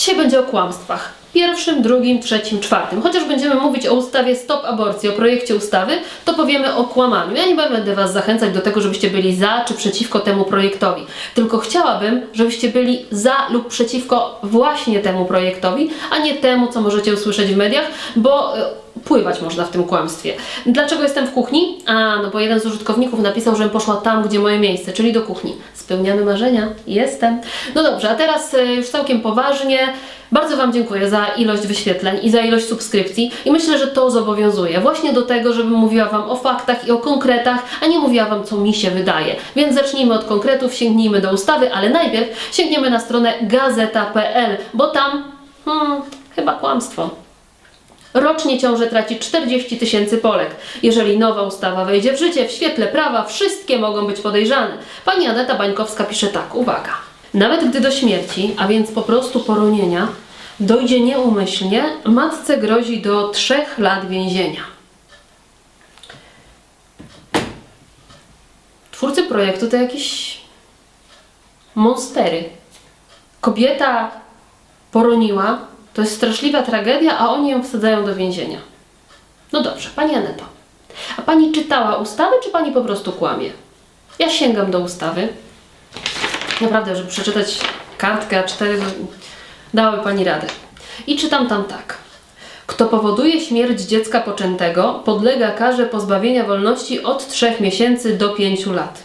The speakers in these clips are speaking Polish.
Dzisiaj będzie o kłamstwach. Pierwszym, drugim, trzecim, czwartym. Chociaż będziemy mówić o ustawie Stop Aborcji, o projekcie ustawy, to powiemy o kłamaniu. Ja nie będę Was zachęcać do tego, żebyście byli za czy przeciwko temu projektowi. Tylko chciałabym, żebyście byli za lub przeciwko właśnie temu projektowi, a nie temu, co możecie usłyszeć w mediach, bo e, pływać można w tym kłamstwie. Dlaczego jestem w kuchni? A, no bo jeden z użytkowników napisał, żebym poszła tam, gdzie moje miejsce, czyli do kuchni. Spełniamy marzenia. Jestem. No dobrze, a teraz e, już całkiem poważnie. Bardzo Wam dziękuję za ilość wyświetleń i za ilość subskrypcji i myślę, że to zobowiązuje właśnie do tego, żebym mówiła Wam o faktach i o konkretach, a nie mówiła Wam, co mi się wydaje. Więc zacznijmy od konkretów, sięgnijmy do ustawy, ale najpierw sięgniemy na stronę gazeta.pl, bo tam hmm, chyba kłamstwo. Rocznie ciążę traci 40 tysięcy Polek. Jeżeli nowa ustawa wejdzie w życie, w świetle prawa wszystkie mogą być podejrzane. Pani Aneta Bańkowska pisze tak, uwaga. Nawet gdy do śmierci, a więc po prostu poronienia, dojdzie nieumyślnie, matce grozi do 3 lat więzienia. Twórcy projektu to jakieś monstery. Kobieta poroniła, to jest straszliwa tragedia, a oni ją wsadzają do więzienia. No dobrze, pani Aneto. A pani czytała ustawy, czy pani po prostu kłamie? Ja sięgam do ustawy. Naprawdę, żeby przeczytać kartkę A4, to dałaby pani radę. I czytam tam tak. Kto powoduje śmierć dziecka poczętego, podlega karze pozbawienia wolności od 3 miesięcy do 5 lat.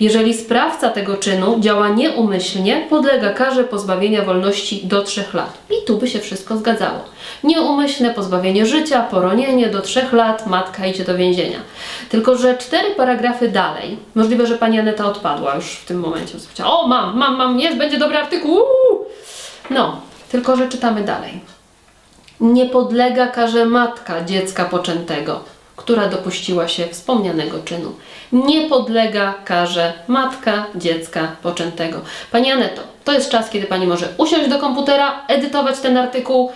Jeżeli sprawca tego czynu działa nieumyślnie, podlega karze pozbawienia wolności do 3 lat. I tu by się wszystko zgadzało. Nieumyślne pozbawienie życia, poronienie do 3 lat, matka idzie do więzienia. Tylko, że cztery paragrafy dalej, możliwe, że pani Aneta odpadła już w tym momencie. O, mam, mam, mam, jest, będzie dobry artykuł. Uuu! No, tylko, że czytamy dalej. Nie podlega karze matka dziecka poczętego, która dopuściła się wspomnianego czynu. Nie podlega karze matka dziecka poczętego. Pani Aneto, to jest czas, kiedy Pani może usiąść do komputera, edytować ten artykuł,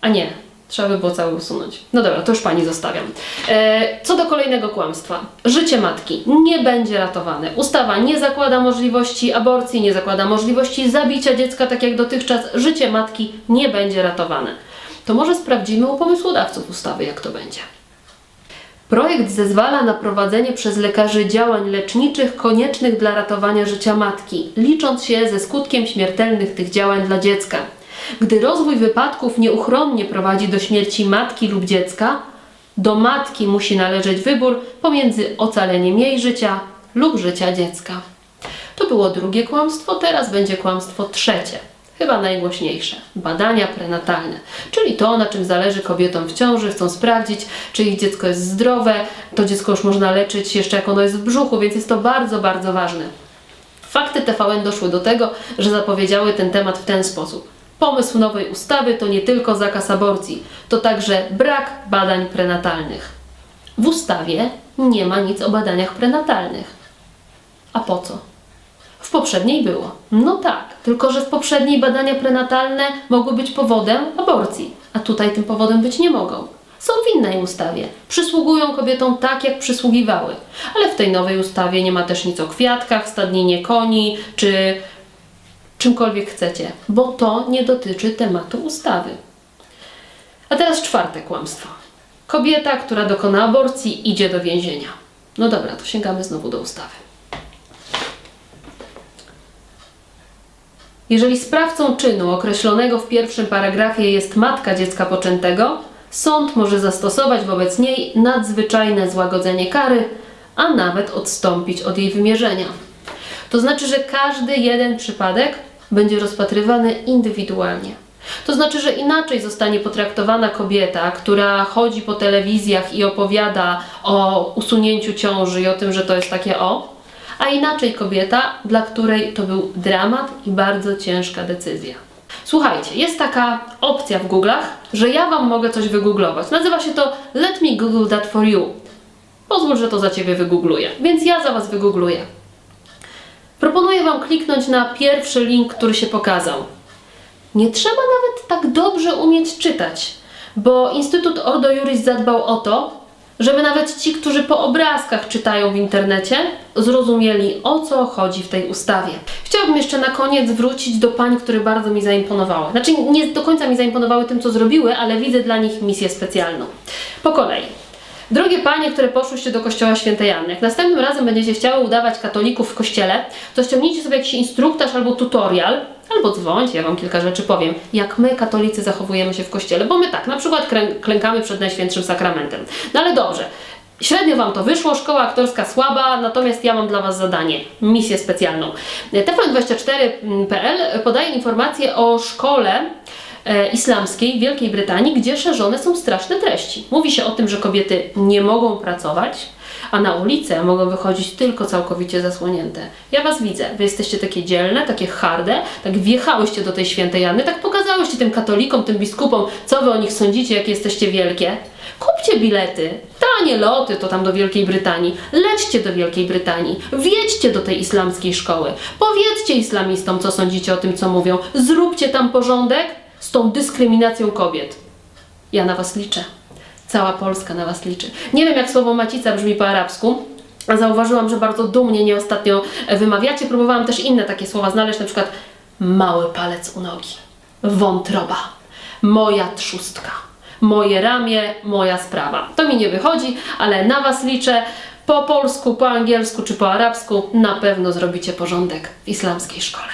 a nie, trzeba by było cały usunąć. No dobra, to już Pani zostawiam. E, co do kolejnego kłamstwa. Życie matki nie będzie ratowane. Ustawa nie zakłada możliwości aborcji, nie zakłada możliwości zabicia dziecka tak jak dotychczas. Życie matki nie będzie ratowane. To może sprawdzimy u pomysłodawców ustawy, jak to będzie. Projekt zezwala na prowadzenie przez lekarzy działań leczniczych koniecznych dla ratowania życia matki, licząc się ze skutkiem śmiertelnych tych działań dla dziecka. Gdy rozwój wypadków nieuchronnie prowadzi do śmierci matki lub dziecka, do matki musi należeć wybór pomiędzy ocaleniem jej życia lub życia dziecka. To było drugie kłamstwo, teraz będzie kłamstwo trzecie, chyba najgłośniejsze. Badania prenatalne, czyli to, na czym zależy kobietom w ciąży, chcą sprawdzić, czy ich dziecko jest zdrowe, to dziecko już można leczyć jeszcze jak ono jest w brzuchu, więc jest to bardzo, bardzo ważne. Fakty TVN doszły do tego, że zapowiedziały ten temat w ten sposób. Pomysł nowej ustawy to nie tylko zakaz aborcji, to także brak badań prenatalnych. W ustawie nie ma nic o badaniach prenatalnych. A po co? W poprzedniej było. No tak, tylko że w poprzedniej badania prenatalne mogły być powodem aborcji, a tutaj tym powodem być nie mogą. Są w innej ustawie. Przysługują kobietom tak, jak przysługiwały. Ale w tej nowej ustawie nie ma też nic o kwiatkach, stadninie koni czy czymkolwiek chcecie, bo to nie dotyczy tematu ustawy. A teraz czwarte kłamstwo. Kobieta, która dokona aborcji, idzie do więzienia. No dobra, to sięgamy znowu do ustawy. Jeżeli sprawcą czynu określonego w pierwszym paragrafie jest matka dziecka poczętego, sąd może zastosować wobec niej nadzwyczajne złagodzenie kary, a nawet odstąpić od jej wymierzenia. To znaczy, że każdy jeden przypadek będzie rozpatrywany indywidualnie. To znaczy, że inaczej zostanie potraktowana kobieta, która chodzi po telewizjach i opowiada o usunięciu ciąży i o tym, że to jest takie o, a inaczej kobieta, dla której to był dramat i bardzo ciężka decyzja. Słuchajcie, jest taka opcja w Google'ach, że ja Wam mogę coś wygooglować. Nazywa się to Let me Google that for you. Pozwól, że to za Ciebie wygoogluję. Więc ja za Was wygoogluję. Proponuję Wam kliknąć na pierwszy link, który się pokazał. Nie trzeba nawet tak dobrze umieć czytać, bo Instytut Ordo Juris zadbał o to, żeby nawet ci, którzy po obrazkach czytają w internecie, zrozumieli o co chodzi w tej ustawie. Chciałabym jeszcze na koniec wrócić do pań, które bardzo mi zaimponowały. Znaczy, nie do końca mi zaimponowały tym, co zrobiły, ale widzę dla nich misję specjalną. Po kolei. Drogie panie, które poszłyście do kościoła świętej Anny, jak następnym razem będziecie chciały udawać katolików w kościele, to ściągnijcie sobie jakiś instruktaż albo tutorial, albo dzwońcie, ja wam kilka rzeczy powiem, jak my, katolicy, zachowujemy się w kościele, bo my tak, na przykład klękamy przed Najświętszym Sakramentem. No ale dobrze, średnio wam to wyszło, szkoła aktorska słaba, natomiast ja mam dla was zadanie, misję specjalną. TVN24.pl podaje informacje o szkole e, islamskiej w Wielkiej Brytanii, gdzie szerzone są straszne treści. Mówi się o tym, że kobiety nie mogą pracować, a na ulicę mogą wychodzić tylko całkowicie zasłonięte. Ja Was widzę, Wy jesteście takie dzielne, takie harde, tak wjechałyście do tej świętej Anny, tak pokazałyście tym katolikom, tym biskupom, co Wy o nich sądzicie, jakie jesteście wielkie. Kupcie bilety, tanie loty to tam do Wielkiej Brytanii, lećcie do Wielkiej Brytanii, wjedźcie do tej islamskiej szkoły, powiedzcie islamistom, co sądzicie o tym, co mówią, zróbcie tam porządek z tą dyskryminacją kobiet. Ja na Was liczę. Cała Polska na Was liczy. Nie wiem, jak słowo macica brzmi po arabsku. Zauważyłam, że bardzo dumnie nie ostatnio wymawiacie. Próbowałam też inne takie słowa znaleźć, na przykład mały palec u nogi, wątroba, moja trzustka, moje ramię, moja sprawa. To mi nie wychodzi, ale na Was liczę. Po polsku, po angielsku czy po arabsku na pewno zrobicie porządek w islamskiej szkole.